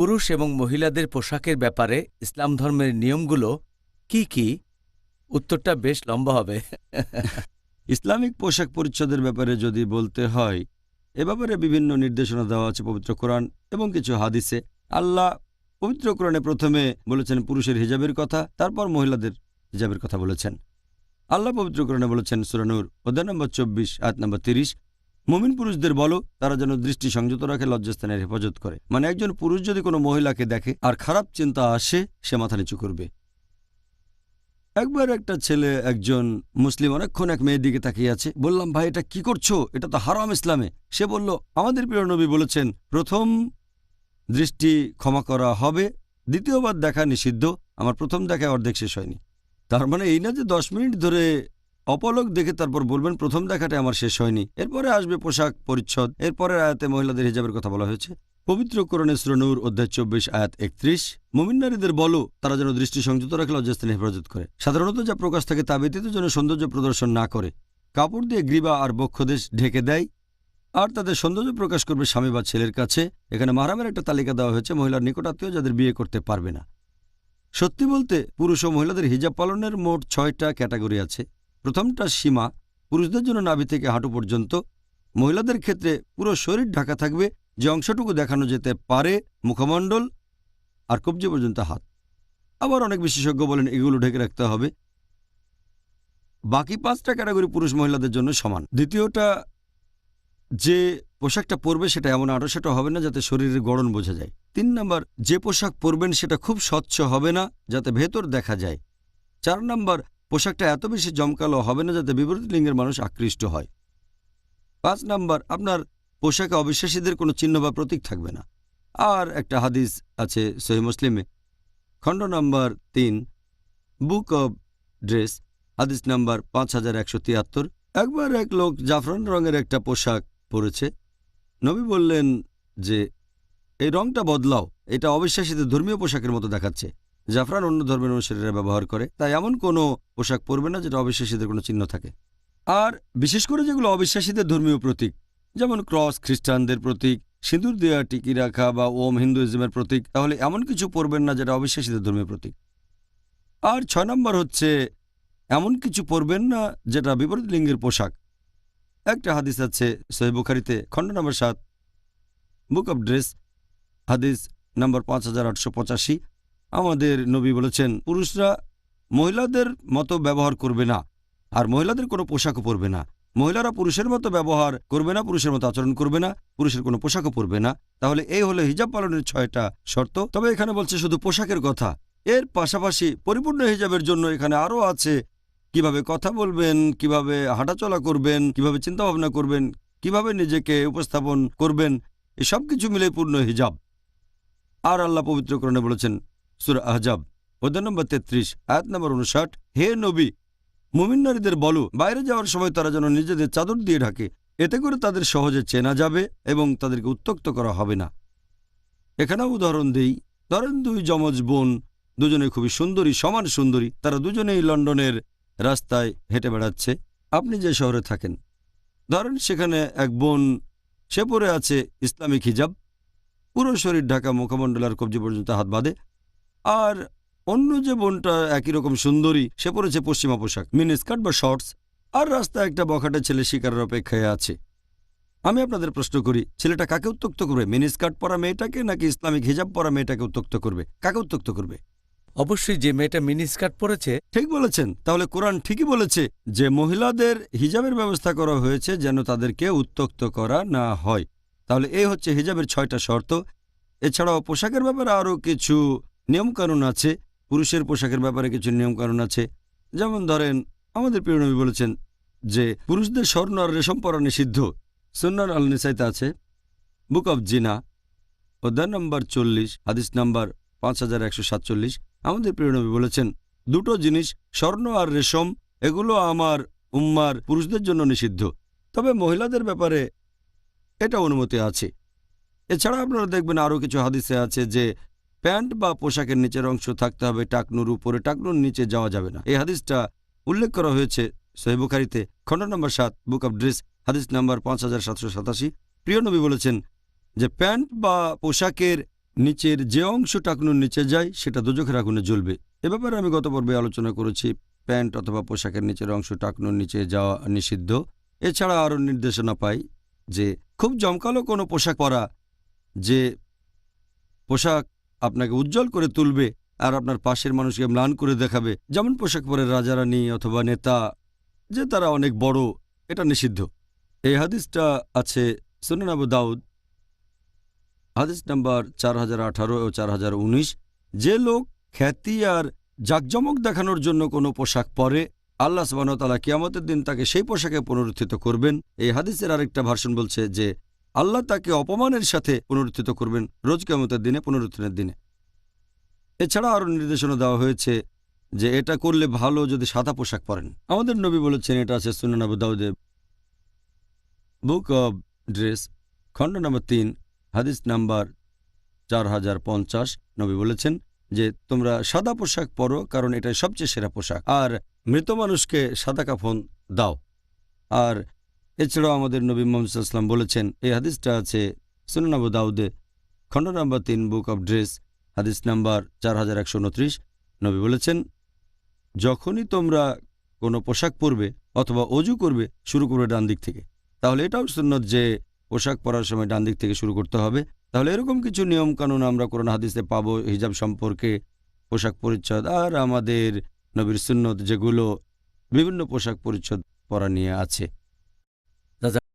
পুরুষ এবং মহিলাদের পোশাকের ব্যাপারে ইসলাম ধর্মের নিয়মগুলো কি কি? উত্তরটা বেশ লম্বা হবে। ইসলামিক পোশাক পরিচ্ছদের ব্যাপারে যদি বলতে হয়, এ ব্যাপারে বিভিন্ন নির্দেশনা দেওয়া আছে পবিত্র কোরআন এবং কিছু হাদিসে। আল্লাহ পবিত্র কোরআনে প্রথমে বলেছেন পুরুষের হিজাবের কথা, তারপর মহিলাদের হিজাবের কথা বলেছেন। আল্লাহ পবিত্র কোরআনে বলেছেন সুরানুর অধ্যায় নম্বর চব্বিশ, আয়াত নম্বর তিরিশ মুমিন পুরুষদের বলো, তারা যেন দৃষ্টি সংযত রাখে, লজ্জাস্থানের হেফাজত করে। মানে একজন পুরুষ যদি কোনো মহিলাকে দেখে আর খারাপ চিন্তা আসে, সে মাথা নিচু করবে। একবার একটা ছেলে একজন মুসলিম, অনেকক্ষণ এক মেয়ের দিকে তাকিয়ে আছে। বললাম, ভাই, এটা কি করছ? এটা তো হারাম ইসলামে। সে বলল, আমাদের প্রিয় নবী বলেছেন, প্রথম দৃষ্টি ক্ষমা করা হবে, দ্বিতীয়বার দেখা নিষিদ্ধ। আমার প্রথম দেখায় অর্ধেক শেষ হয়নি। তার মানে এই না যে দশ মিনিট ধরে অপলক দেখে তারপর বলবেন, প্রথম দেখাটা আমার শেষ হয়নি। এরপরে আসবে পোশাক পরিচ্ছদ। এরপরে আয়াতে মহিলাদের হিজাবের কথা বলা হয়েছে। পবিত্র করণে শ্রনুর অধ্যায় চব্বিশ, আয়াত একত্রিশ। মুমিন নারীদের বলো, তারা যেন দৃষ্টি সংযত রাখলে লজ্জাস্থানে হেফাজত করে। সাধারণত যা প্রকাশ থাকে তা ব্যতীত যেন সৌন্দর্য প্রদর্শন না করে। কাপড় দিয়ে গ্রীবা আর বক্ষদেশ ঢেকে দেয়, আর তাদের সৌন্দর্য প্রকাশ করবে স্বামী বা ছেলের কাছে। এখানে মারামের একটা তালিকা দেওয়া হয়েছে, মহিলার নিকটাত্মীয় যাদের বিয়ে করতে পারবে না। সত্যি বলতে, পুরুষ ও মহিলাদের হিজাব পালনের মোট ছয়টা ক্যাটাগরি আছে। প্রথমটা সীমা পুরুষদের জন্য নাভি থেকে হাঁটু পর্যন্ত। মহিলাদের ক্ষেত্রে পুরো শরীর ঢাকা থাকবে যে অংশটুকু দেখানো যেতে পারে, মুখমণ্ডল আর কবজি পর্যন্ত হাত। আবার অনেক বিশেষজ্ঞ বলেন এগুলো ঢেকে রাখতে হবে। বাকি পাঁচটা ক্যাটাগরি পুরুষ মহিলাদের জন্য সমান। দ্বিতীয়টা যে পোশাকটা পরবে সেটা এমন আড়সাটা হবে না যাতে শরীরের গড়ন বোঝা যায়। তিন নম্বর, যে পোশাক পরবেন সেটা খুব স্বচ্ছ হবে না যাতে ভেতর দেখা যায়। চার নাম্বার পোশাকটা এত বেশি জমকালো হবে না যাতে বিপরীত লিঙ্গের মানুষ আকৃষ্ট হয়। পাঁচ নাম্বার, আপনার পোশাকে অবিশ্বাসীদের কোনো চিহ্ন বা প্রতীক থাকবে না। আর একটা হাদিস আছে সহি মুসলিমে। খণ্ড নাম্বার তিন, বুক অব ড্রেস, হাদিস নাম্বার পাঁচ হাজার একশো তিয়াত্তর। একবার এক লোক জাফরান রঙের একটা পোশাক পরেছে। নবী বললেন যে, এই রংটা বদলাও, এটা অবিশ্বাসীদের ধর্মীয় পোশাকের মতো দেখাচ্ছে। জাফরান অন্য ধর্মের অনুসারীরা ব্যবহার করে, তাই এমন কোনো পোশাক পরবে না যেটা অবিশ্বাসীদের কোনো চিহ্ন থাকে। আর বিশেষ করে যেগুলো অবিশ্বাসীদের ধর্মীয় প্রতীক, যেমন ক্রস খ্রিস্টানদের প্রতীক, সিঁদুর দেওয়া টিকি রাখা বা ওম হিন্দুইজমের প্রতীক, তাহলে এমন কিছু পরবেন না যেটা অবিশ্বাসীদের ধর্মীয় প্রতীক। আর ছয় নম্বর হচ্ছে, এমন কিছু পরবেন না যেটা বিপরীত লিঙ্গের পোশাক। একটা হাদিস আছে সহি বুখারিতে, খণ্ড নম্বর সাত, বুক অব ড্রেস, হাদিস নম্বর পাঁচ হাজার আটশো পঁচাশি। আমাদের নবী বলেছেন, পুরুষরা মহিলাদের মতো ব্যবহার করবে না, আর মহিলাদের কোনো পোশাকও পরবে না। মহিলারা পুরুষের মতো ব্যবহার করবে না, পুরুষের মতো আচরণ করবে না, পুরুষের কোনো পোশাকও পরবে না। তাহলে এই হলো হিজাব পালনের ছয়টা শর্ত। তবে এখানে বলছে শুধু পোশাকের কথা, এর পাশাপাশি পরিপূর্ণ হিজাবের জন্য এখানে আরও আছে, কীভাবে কথা বলবেন, কীভাবে হাঁটাচলা করবেন, কীভাবে চিন্তাভাবনা করবেন, কীভাবে নিজেকে উপস্থাপন করবেন, এসব কিছু মিলে পূর্ণ হিজাব। আর আল্লাহ পবিত্রকরণে বলেছেন সুরা আহজাব, অধ্যায় নম্বর তেত্রিশ, আয়াত নম্বর উনষাট, হে নবী, মুমিন নারীদের বলো, বাইরে যাওয়ার সময় তারা যেন নিজেদের চাদর দিয়ে ঢাকে, এতে করে তাদের সহজে চেনা যাবে এবং তাদেরকে উত্তক্ত করা হবে না। এখানেও উদাহরণ দেই, ধরেন দুই যমজ বোন, দুজনে খুবই সুন্দরী, সমান সুন্দরী, তারা দুজনেই লন্ডনের রাস্তায় হেঁটে বেড়াচ্ছে। আপনি যে শহরে থাকেন, ধরেন সেখানে এক বোন, সে পরে আছে ইসলামিক হিজাব, পুরো শরীর ঢাকা মুখমণ্ডল আর কবজি পর্যন্ত হাত বাঁধে আর অন্য যে বোনটা একই রকম সুন্দরী সে পরেছে পশ্চিমা পোশাক মিনি স্কার্ট বা শর্টস। আর রাস্তায় একটা বখাটে ছেলে শিকারের অপেক্ষায় আছে। আমি আপনাদের প্রশ্ন করি ছেলেটা কাকে উত্তক্ত করবে মিনি স্কার্ট পরা মেয়েটাকে নাকি ইসলামিক হিজাব পরা মেয়েটাকে উত্তক্ত করবে? কাকে উত্তক্ত করবে? অবশ্যই যে মেয়েটা মিনি স্কার্ট পরেছে। ঠিক বলেছেন। তাহলে কোরআন ঠিকই বলেছে যে মহিলাদের হিজাবের ব্যবস্থা করা হয়েছে যেন তাদেরকে উত্তক্ত করা না হয়। তাহলে এই হচ্ছে হিজাবের ছয়টা শর্ত। এছাড়াও পোশাকের ব্যাপারে আরও কিছু নিয়মকানুন আছে, পুরুষের পোশাকের ব্যাপারে কিছু নিয়মকানুন আছে। যেমন ধরেন, আমাদের প্রিয়নবী বলেছেন যে, পুরুষদের স্বর্ণ আর রেশম পরা নিষিদ্ধ। সুন্নার আল নিসাইতে আছে, বুক অব জিনা, অধ্যায় নম্বর চল্লিশ, হাদিস নাম্বার পাঁচ হাজার একশো সাতচল্লিশ। আমাদের প্রিয়নবী বলেছেন, দুটো জিনিস, স্বর্ণ আর রেশম, এগুলো আমার উম্মার পুরুষদের জন্য নিষিদ্ধ। তবে মহিলাদের ব্যাপারে এটা অনুমতি আছে। এছাড়া আপনারা দেখবেন আরও কিছু হাদিসে আছে যে প্যান্ট বা পোশাকের নিচের অংশ থাকতে হবে টাকনুর উপরে। টাকনুর নিচে যাওয়া যাবে না। এই হাদিসটা উল্লেখ করা হয়েছে সহিবুখারিতে খণ্ড নম্বর সাত, বুক অব ড্রেস, হাদিস নম্বর পাঁচ হাজার সাতশো সাতাশি। প্রিয় নবী বলেছেন যে প্যান্ট বা পোশাকের নিচের যে অংশ টাকনুর নিচে যায়, সেটা দুজখের আগুনে জ্বলবে। এ ব্যাপারে আমি গত পর্বে আলোচনা করেছি, প্যান্ট অথবা পোশাকের নিচের অংশ টাকনুর নিচে যাওয়া নিষিদ্ধ। এছাড়া আরও নির্দেশনা পাই যে খুব জমকালো কোনো পোশাক পরা যে পোশাক আপনাকে উজ্জ্বল করে তুলবে আর আপনার পাশের মানুষকে ম্লান করে দেখাবে। যেমন পোশাক পরে রাজারানী অথবা নেতা, যে তারা অনেক বড়, এটা নিষিদ্ধ। এই হাদিসটা আছে সুনান আবু দাউদ, হাদিস নাম্বার চার হাজার আঠারো ও চার হাজার উনিশ। যে লোক খ্যাতি আর জাকজমক দেখানোর জন্য কোনো পোশাক পরে, আল্লাহ সুবাহতালা কিয়ামতের দিন তাকে সেই পোশাকে পুনরুত্থিত করবেন। এই হাদিসের আরেকটা ভার্সন বলছে যে আল্লাহ তাকে অপমানের সাথে পুনরুত্থিত করবেন রোজ কিয়ামতের দিনে, পুনরুত্থানের দিনে। এছাড়া আরও নির্দেশনা দেওয়া হয়েছে যে এটা করলে ভালো যদি সাদা পোশাক পরেন। আমাদের নবী বলেছেন, এটা আছে সুনান আবু দাউদে বুক অব ড্রেস খণ্ড নম্বর তিন, হাদিস নাম্বার চার হাজার পঞ্চাশ। নবী বলেছেন যে, তোমরা সাদা পোশাক পরো কারণ এটাই সবচেয়ে সেরা পোশাক। আর মৃত মানুষকে সাদা কাফন দাও। আর এছাড়াও আমাদের নবী মোহাম্মদাম বলেছেন, এই হাদিসটা আছে সুনান আবু দাউদে খণ্ড নাম্বার তিন, বুক অব ড্রেস, হাদিস নাম্বার চার হাজার একশো উনত্রিশ। নবী বলেছেন, যখনই তোমরা কোনো পোশাক পরবে অথবা অজু করবে, শুরু করবে ডান দিক থেকে। তাহলে এটাও সুন্নত যে পোশাক পরার সময় ডান দিক থেকে শুরু করতে হবে। তাহলে এরকম কিছু নিয়ম কানুন আমরা কোরআন হাদিসে পাবো, হিজাব সম্পর্কে পোশাক পরিচ্ছদ আর আমাদের নবীর সুন্নত যেগুলো বিভিন্ন পোশাক পরিচ্ছদ পরা নিয়ে আছে।